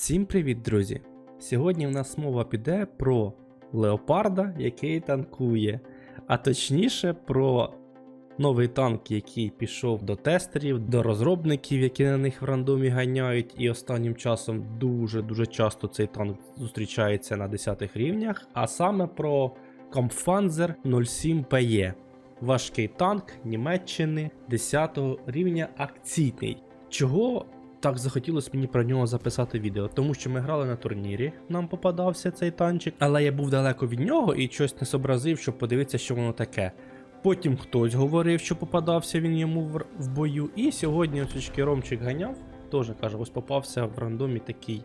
Всім привіт, друзі! Сьогодні в нас мова піде про леопарда, який танкує, а точніше про новий танк, який пішов до тестерів, до розробників, які на них в рандомі ганяють. І останнім часом дуже-дуже часто цей танк зустрічається на 10 рівнях, а саме про Kampfpanzer 07 PE. Важкий танк Німеччини 10 рівня акційний. Чого так захотілося мені про нього записати відео, тому що ми грали на турнірі, нам попадався цей танчик, але я був далеко від нього і щось не зобразив, щоб подивитися, що воно таке. Потім хтось говорив, що попадався він йому в, в бою. І сьогодні ось Ромчик ганяв, теж каже, ось попався в рандомі такий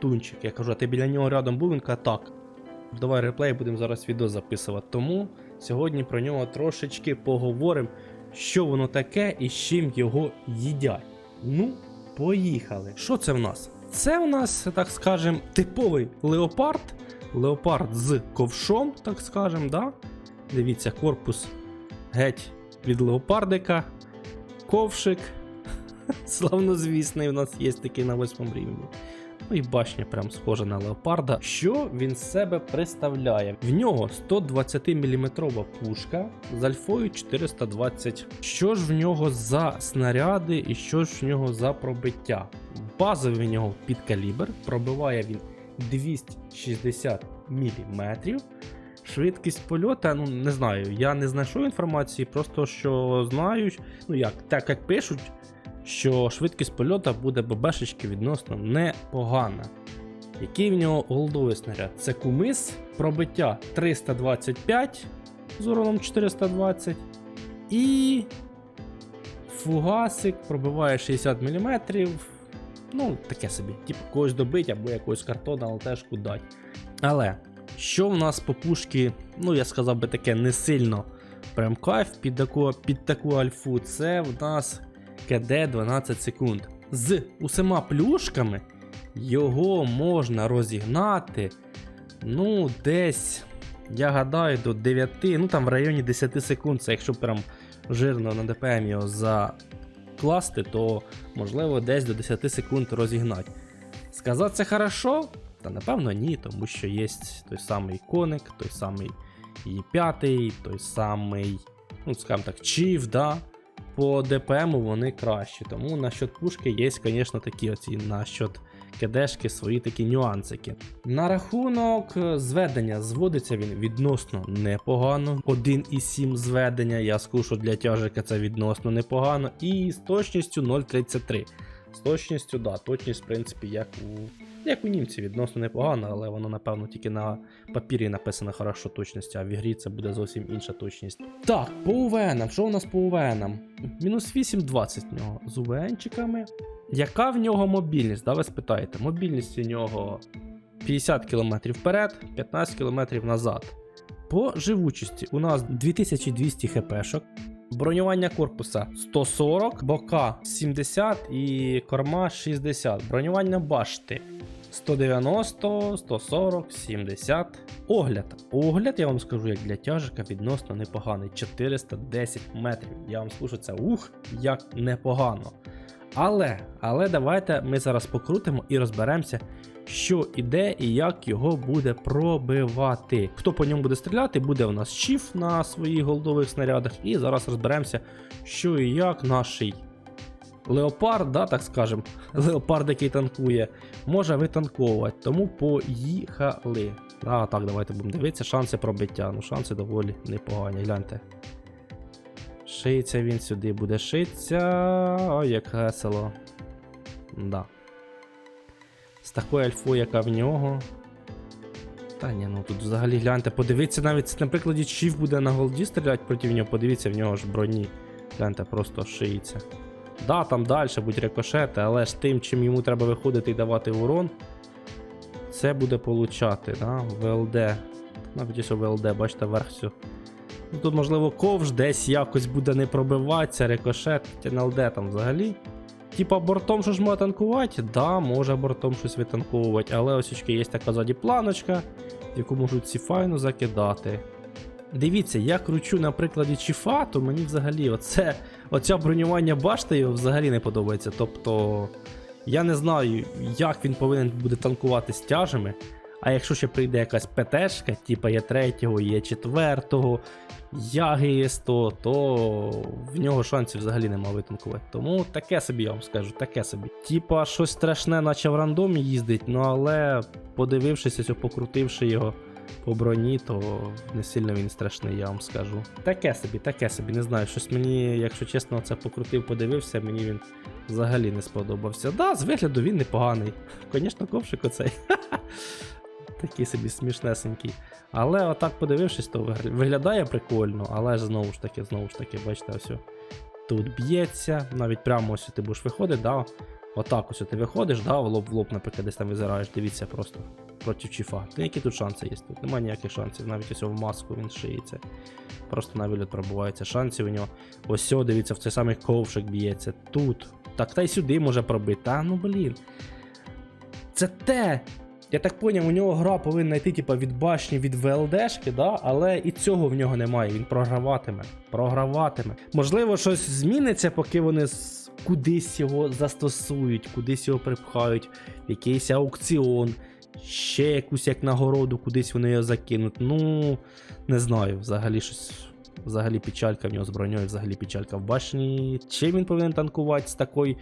тунчик. Я кажу, а ти біля нього рядом був? Він каже, так. Давай реплей, будемо зараз відео записувати. Тому сьогодні про нього трошечки поговоримо, що воно таке і з чим його їдять. Ну, Поїхали. Що це в нас? Це в нас, так скажем, типовий леопард. Леопард з ковшом, так скажем, да? Дивіться, корпус геть від леопардика. Ковшик. Славнозвісний у нас є такий на восьмому рівні. Ну і башня прям схожа на леопарда. Що він з себе представляє? В нього 120 мм пушка з альфою 420. Що ж в нього за снаряди і що ж в нього за пробиття? Базовий в нього під калібр, пробиває він 260 мм. Швидкість польота, ну не знаю, я не знайшов інформації, просто що знаю, ну як, так як пишуть, що швидкість польота буде ББшечки відносно непогана. Який в нього голдовий снаряд? Це кумис, пробиття 325 з уроном 420. І фугасик пробиває 60 мм. Ну, таке собі. Типу когось добить або якогось картона, але теж дать. Але що в нас по пушки, ну я сказав би таке не сильно прям кайф під таку, під таку альфу, це в нас КД 12 секунд. З усіма плюшками його можна розігнати. Ну, десь, я гадаю, до 9, ну там в районі 10 секунд. Це якщо прям жирно на ДПМ його закласти, то можливо десь до 10 секунд розігнати. Сказати це хорошо? Та напевно ні, тому що є той самий коник, той самий Є5, той самий, ну скажімо так, Чів, да? По ДПМу вони кращі. Тому насчет пушки є, звісно, такі оці насчет кедешки свої такі нюансики. На рахунок е, зведення зводиться він відносно непогано. 1,7 зведення. Я що для тяжика це відносно непогано. І з точністю 0,33. З точністю, да, точність, в принципі, як у. Як у німців відносно непогано, але воно, напевно, тільки на папірі написано хорошо точності, а в ігрі це буде зовсім інша точність. Так, по УВНам. Що у нас по УВНам? Мінус 8,20 в нього з УВНчиками. Яка в нього мобільність? Да, ви спитаєте? Мобільність у нього 50 км вперед, 15 км назад. По живучості у нас 2200 хпшок. Бронювання корпуса 140, бока 70 і корма 60. Бронювання башти 190, 140, 70. Огляд. Огляд, я вам скажу, як для тяжика відносно непоганий. 410 метрів. Я вам скажу, це ух, як непогано. Але, але давайте ми зараз покрутимо і розберемося, що іде і як його буде пробивати. Хто по ньому буде стріляти, буде у нас чіф на своїх голдових снарядах. І зараз розберемося, що і як наший леопард, да, так скажем, леопард, який танкує, може витанковувати. Тому поїхали. А, так, давайте будемо дивитися. Шанси пробиття. Ну, шанси доволі непогані. Гляньте. Шиється він сюди буде шитися. Ой, як весело. Да. З такою альфою, яка в нього. Та ні, ну тут взагалі гляньте, подивіться, навіть на прикладі Чіф буде на голді стріляти проти нього, подивіться, в нього ж броні. Гляньте, просто шиється. Да, там далі будуть рикошети, але ж тим, чим йому треба виходити і давати урон, це буде получати, да? ВЛД. Навіть ось ВЛД, бачите, верх все. Ну, Тут, можливо, ковш десь якось буде не пробиватися, рикошет, ТНЛД там взагалі. Типа бортом що ж може танкувати? Да, може бортом щось витанковувати, але ось є така ззаді планочка, яку можуть всі файно закидати. Дивіться, я кручу на прикладі Чіфа, то мені взагалі оце, оця бронювання башти його взагалі не подобається. Тобто Я не знаю, як він повинен буде танкувати з тяжами. А якщо ще прийде якась ПТшка, типа є третього, є четвертого, я ГС100, то в нього шансів взагалі нема витанкувати. Тому таке собі я вам скажу, таке собі. Типа щось страшне, наче в рандомі їздить, ну але подивившись, ось покрутивши його по броні, то не сильно він страшний, я вам скажу. Таке собі, таке собі, не знаю. Щось мені, якщо чесно, це покрутив, подивився, мені він взагалі не сподобався. Да, з вигляду він непоганий. Звісно, ковшик оцей. Такий собі смішнесенький. Але отак подивившись, то виглядає прикольно, але ж знову ж таки, знову ж таки, бачите, ось. Тут б'ється, навіть прямо ось ти будеш виходити, да. Отак ось ти виходиш, да, в лоб в лоб, наприклад, десь там визираєш, дивіться просто проти чіфа. Та які тут шанси є? Тут немає ніяких шансів, навіть ось в маску він шиється. Просто на виліт пробувається. Шансів у нього. Ось сьо, дивіться, в цей самий ковшик б'ється. Тут. Так, та й сюди може пробити. Та ну блін. Це те. Я так поняв, у нього гра повинна йти, типа, від башні, від ВЛДшки, да? але і цього в нього немає. Він програватиме. Програватиме. Можливо, щось зміниться, поки вони кудись його застосують, кудись його припхають, якийсь аукціон, ще якусь як нагороду, кудись вони його закинуть. Ну, не знаю, взагалі щось. Взагалі печалька в нього з броньою, взагалі печалька в башні. Чим він повинен танкувати з такою,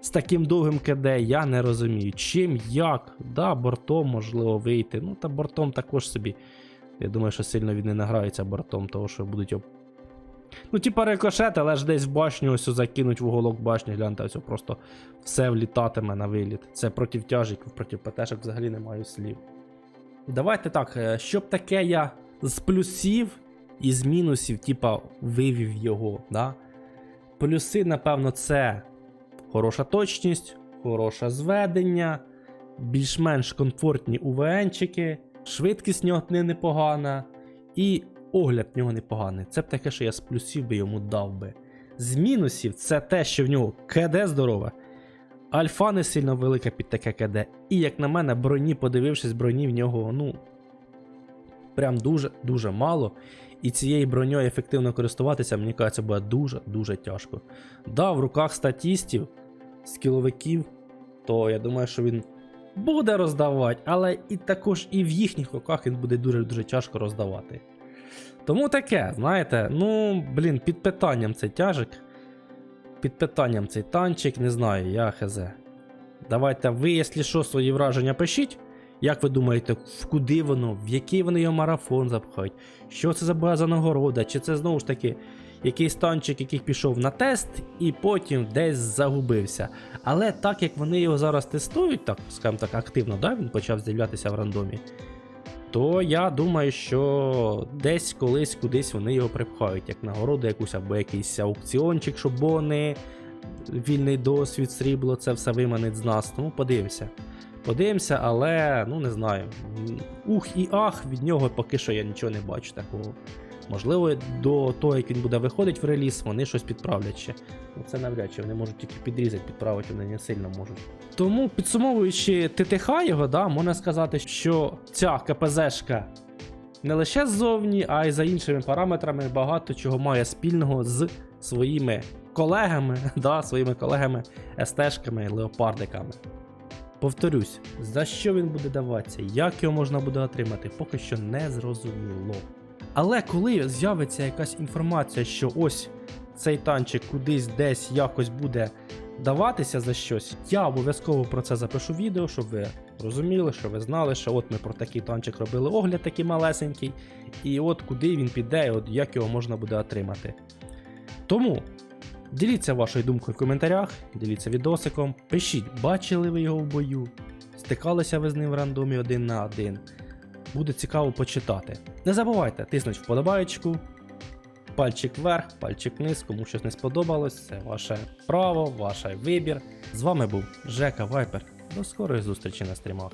з таким довгим КД, я не розумію. Чим, як? Да, бортом можливо вийти. Ну та бортом також собі. Я думаю, що сильно він не награється бортом, того що будуть його. Ну, типа рикошет, але ж десь в башню ось закинуть в уголок башні, гляньте, ось просто все влітатиме на виліт. Це проти тяжиків, проти ПТшок взагалі немає слів. Давайте так, е, щоб таке я з плюсів і з мінусів, типа, вивів його. Да? Плюси, напевно, це хороша точність, хороше зведення, більш-менш комфортні УВНчики, швидкість нього не непогана, і огляд в нього непоганий. Це б таке, що я з плюсів би йому дав би. З мінусів це те, що в нього КД здорове, альфа не сильно велика під таке КД. І, як на мене, броні, подивившись, броні в нього, ну. Прям дуже-дуже мало. І цією броньою ефективно користуватися, мені кажеться, буде дуже-дуже тяжко. Да, в руках статістів, скіловиків, то я думаю, що він буде роздавати, але і також і в їхніх руках він буде дуже-дуже тяжко роздавати. Тому таке, знаєте, ну, блін, під питанням цей тяжик. Під питанням цей танчик, не знаю, я хз. Давайте ви, якщо що, свої враження пишіть. Як ви думаєте, в куди воно, в який вони його марафон запхають? Що це за база нагорода? Чи це знову ж таки якийсь танчик, який пішов на тест і потім десь загубився? Але так як вони його зараз тестують, так скажімо так, активно, да, він почав з'являтися в рандомі, то я думаю, що десь колись кудись вони його припхають, як нагороду якусь або якийсь аукціончик, щоб бони, вільний досвід, срібло, це все виманить з нас. Тому подивимося. Подивимося, але ну не знаю. Ух і ах, від нього поки що я нічого не бачу такого. Можливо, до того, як він буде виходити в реліз, вони щось підправлять ще. Ну це навряд чи вони можуть тільки підрізати, підправити, вони не сильно можуть. Тому, підсумовуючи ТТХ його, да, можна сказати, що ця КПЗшка не лише ззовні, а й за іншими параметрами багато чого має спільного з своїми колегами, да, своїми колегами, СТшками, леопардиками. Повторюсь, за що він буде даватися, як його можна буде отримати, поки що не зрозуміло. Але коли з'явиться якась інформація, що ось цей танчик кудись десь якось буде даватися за щось, я обов'язково про це запишу відео, щоб ви розуміли, що ви знали, що от ми про такий танчик робили огляд такий малесенький, і от куди він піде, і от як його можна буде отримати. Тому Діліться вашою думкою в коментарях, діліться відосиком, пишіть, бачили ви його в бою, стикалися ви з ним в рандомі один на один. Буде цікаво почитати. Не забувайте тиснути вподобайку, пальчик вверх, пальчик вниз, кому щось не сподобалось, це ваше право, ваш вибір. З вами був Жека Вайпер. До скорої зустрічі на стрімах.